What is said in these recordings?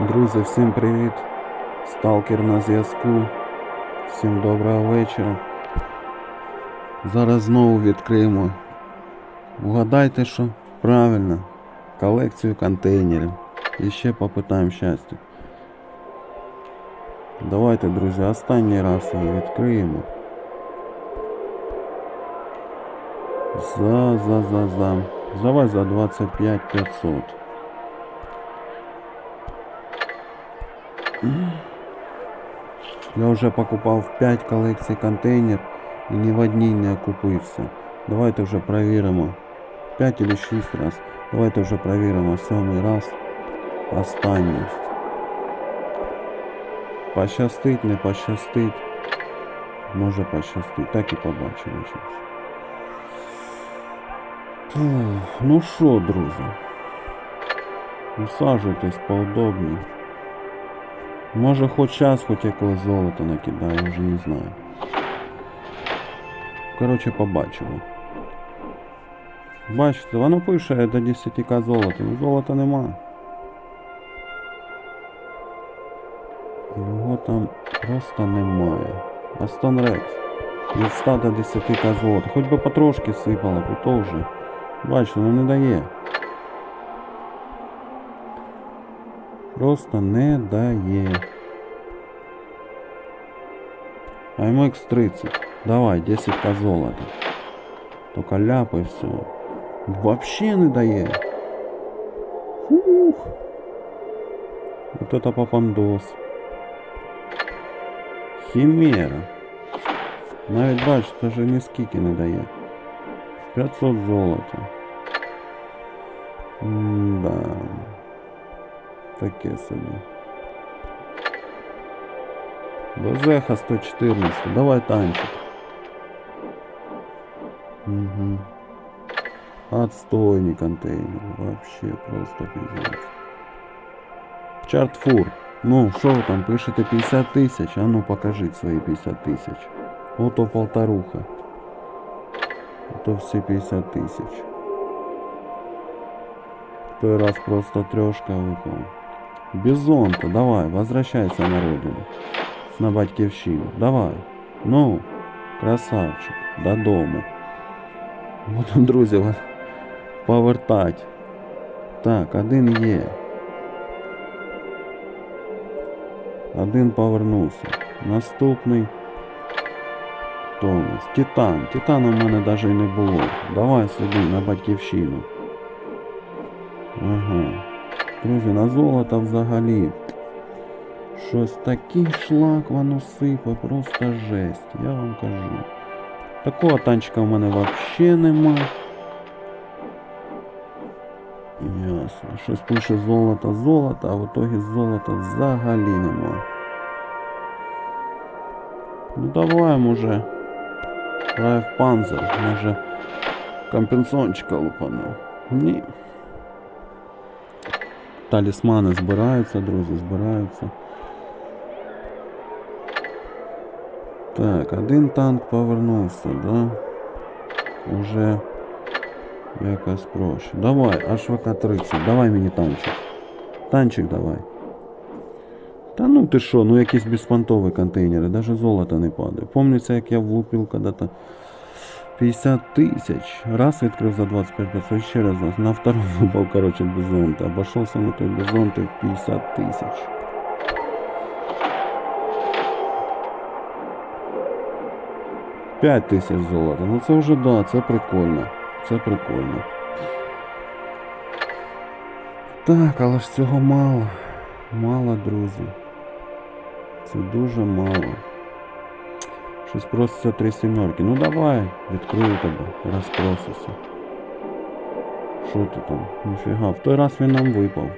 Друзі, всім привіт! Сталкер на зв'язку. Всім доброго вечора. Зараз знову відкриємо. Угадайте, що правильно. Колекцію контейнерів. І ще попитаємо щастя. Давайте, друзі, останній раз її відкриємо. За, за, за, за. Давай за 25 500. Я вже покупав 5 колекцій контейнер і ні в одній не окупився. Давайте вже перевіримо. 5 или 6 раз. Давайте вже перевіримо сьомий раз. Останній. Пощастить, не пощастить. Може пощастить. Так і побачимо щось. Фух, Ну що, друзі? Усаджуйтесь поудобнее. Може хоч час, хоч якогось золота накидаю, вже не знаю. Коротше, побачимо. Бачите, воно пише до 10к золота, ну золота нема. Його там просто немає. Астон Рекс. Від 100 до 10к золота. Хоч би потрошки сипало, бо то вже. Бачите, ну не дає. Просто не дає. АМХ 30. Давай, 10к золота. Только ляпай все. Вообще не дає. Фух. Вот это попандос. Хімера. Навіть бачиш, даже ні скільки не дає. 500 золота. М-да. Таке собі. Безеха 114. Давай танчик. Угу. Отстойный контейнер. Вообще просто пиздец. Чартфур. Ну, що ви там пишете 50 тисяч? А ну покажіть свої 50 тисяч. Ото полторуха. Ото всі 50 тисяч. В той раз просто трешка випала. Бізонка, давай, возвращайся на родину. На батьківщину. Давай. Ну, красавчик, додому. От, друзі, от, повертать. Так, один є. Один повернувся. Наступний. Хто у нас? Титан. Титана в мене навіть і не було. Давай сюди, на батьківщину. Ага. Друзі, на золото взагалі. Щось такий шлак воно сипе, просто жесть, я вам кажу. Такого танчика в мене взагалі нема. Ясно. Щось пише золото, золото, а в итоге золота взагалі нема. Ну давай, може. Райф Панзер, може компенсончика лупану. Ні. Талісмани збираються, друзі, збираються. Так, один танк повернувся, да? Уже якось проще. Давай, HВК-30, давай мені танчик. Танчик давай. Та ну ти що, ну якісь безпонтові контейнери, даже золото не падає. Помнится, як я влупив когда-то 50 тисяч. Раз відкрив за 25 500, ще раз на втором випав, короче, бизонт. Обошелся на той бизонт в 50 тисяч. П'ять тисяч золота. Ну це вже да, це прикольно. Це прикольно. Так, але ж цього мало. Мало, друзі. Це дуже мало. Щось проситься три сімерки. Ну давай, відкрию тебе, раз проситься. Що ти там? Ніфіга. В той раз він нам випав.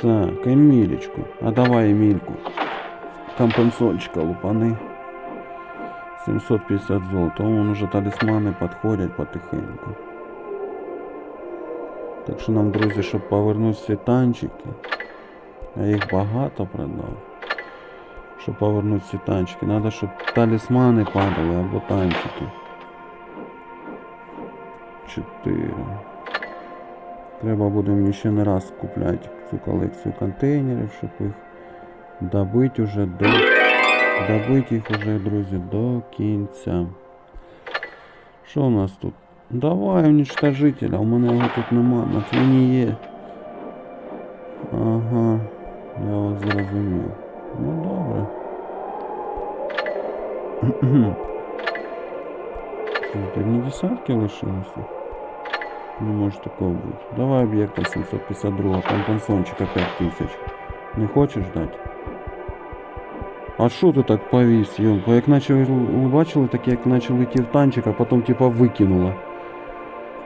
Так, Емілечку. А давай Емільку. Компенсончика лупани. 750 золота. Вон уже талісмани підходять потихеньку. Так що нам, друзі, щоб повернути всі танчики. Я їх багато продав. Щоб повернути всі танчики. Надо, щоб талісмани падали або танчики. 4. Треба буде мені ще не раз купляти цю колекцію контейнерів, щоб їх добити уже до. Добити їх уже, друзі, до кінця. Що у нас тут? Давай уничтожителя, у мене його тут нема, на тліні є. Ага, я вас зрозумів. Ну добре. Що, тут одні десятки лишилося? Не може такого бути. Давай об'єкта 752, компенсончика 5000. Не хочеш дати? А що ти так повіс, Йонко? Як наче ви ви бачили, так як наче летів танчик, а потім типа викинуло.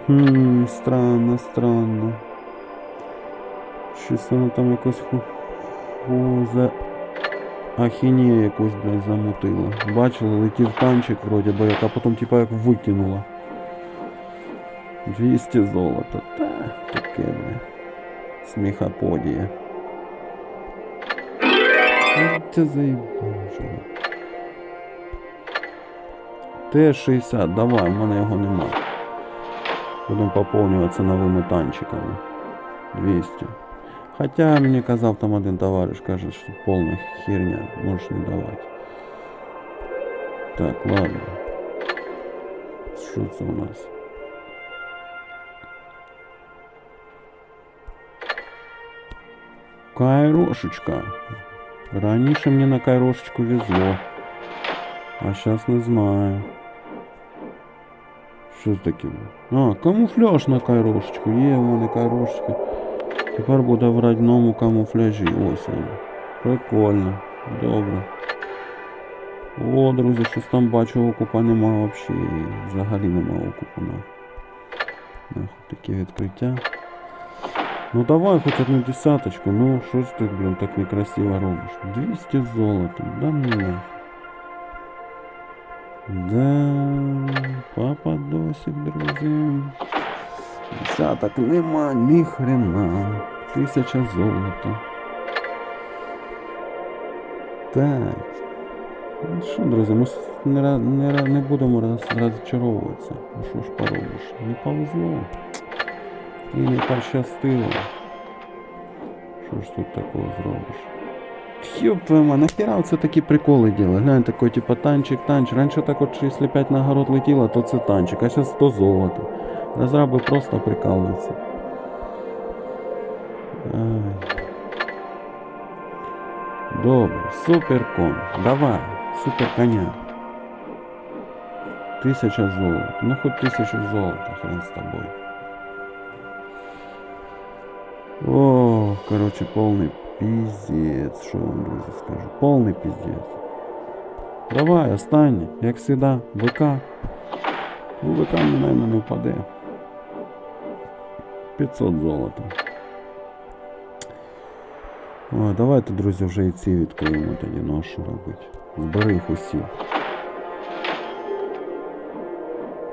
Хм, странно, странно. Щось воно там якось ху... За ахінею якусь, блядь, замутило. Бачили, летів танчик вроді би, а потім типа як викинуло. 200 золота. Та, таке, бля. Сміхоподія. Ну, Це заїбало. Т-60, давай, в мене його нема. Будемо поповнюватися новими танчиками. 200. Хотя мені казав там один товариш, каже, що повна херня, можеш не давати. Так, ладно. Що це у нас? Кайрошечка. Раніше мені на кайрошечку везло. А зараз не знаю. Що це таке? А, камуфляж на кайрошечку. Є в мене кайрошечка. Тепер буде в родному камуфляжі. Ось він. Прикольно. Добре. О, друзі, щось там бачу, окупа нема взагалі. Взагалі нема окупу. Нахуй. Таке відкриття. Ну давай хоть одну десяточку. Ну що ж ти, блін, так некрасиво робиш? 200 золота. Да ну нахуй. Да, пападосик, друзі. Десяток нема, ні хрена. Тисяча золота. Так. Ну що, друзі, ми не, не, не будемо роз, розчаровуватися. Ну що ж поробиш? Не повезло. І не пощастило. Що ж тут такого зробиш? Мать, нахера це такі приколи діли? Глянь, такой типа танчик, танчик. Раніше так от, що якщо 5 нагород летіло, то це танчик, а зараз 100 золота. Розраби просто прикалуються. Ай. Добре, суперкон. Давай, супер коня. Тисяча золота. Ну хоть тисячу золота, хрен з тобою. О, короче, полный пиздец. Що вам, друзі, скажу? Полный пиздец. Давай, останнє, як завжди, ВК. Ну, ВК мені, наверное, не впаде. 500 золота. О, давайте, друзі, вже і ці відкриємо тоді, ну а що робити? Збери їх усі.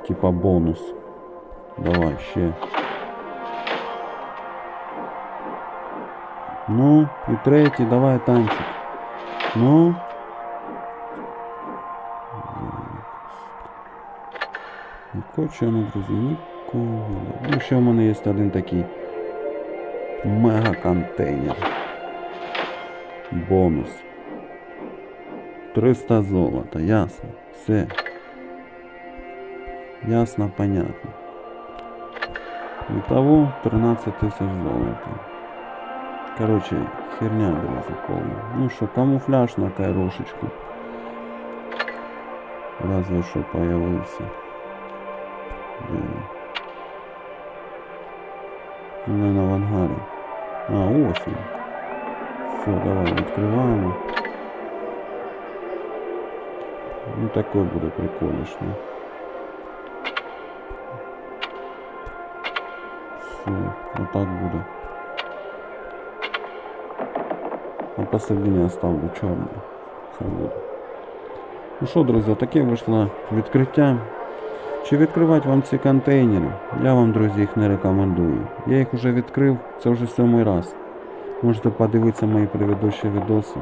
Типа бонус. Давай, ще. Ну, і третій, давай танчик. Ну. Не хочу, ну, друзі, нікого. Ну, ще в мене є один такий мега-контейнер. Бонус. 300 золота, ясно. Все. Ясно, понятно. Итого 13 тысяч золота. Короче, херня, друзі, повна. Ну що, камуфляж на кайрошечку. Разве що появився. Де він? Не на авангарі. А, ось він. Все, давай відкриваємо. Ну такой буде прикольнішний. Все, отак буде. А посередині оставлю чорний. Хай буде. Ну що, друзі, таке вийшло відкриття. Чи відкривати вам ці контейнери? Я вам, друзі, їх не рекомендую. Я їх вже відкрив, це вже сьомий раз. Можете подивитися мої предыдущі відоси.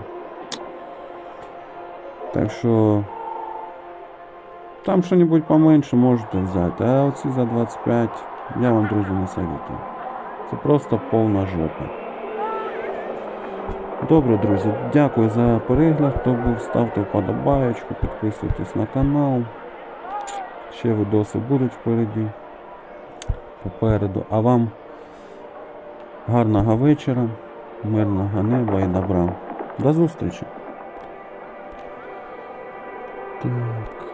Так що там що-небудь поменше можете взяти, а оці за 25 я вам, друзі, не советую. Це просто повна жопа. Добре, друзі, дякую за перегляд. Хто був, ставте вподобаєчку, підписуйтесь на канал. Ще відоси будуть впереді. Попереду. А вам гарного вечора, мирного неба і добра. До зустрічі. Так.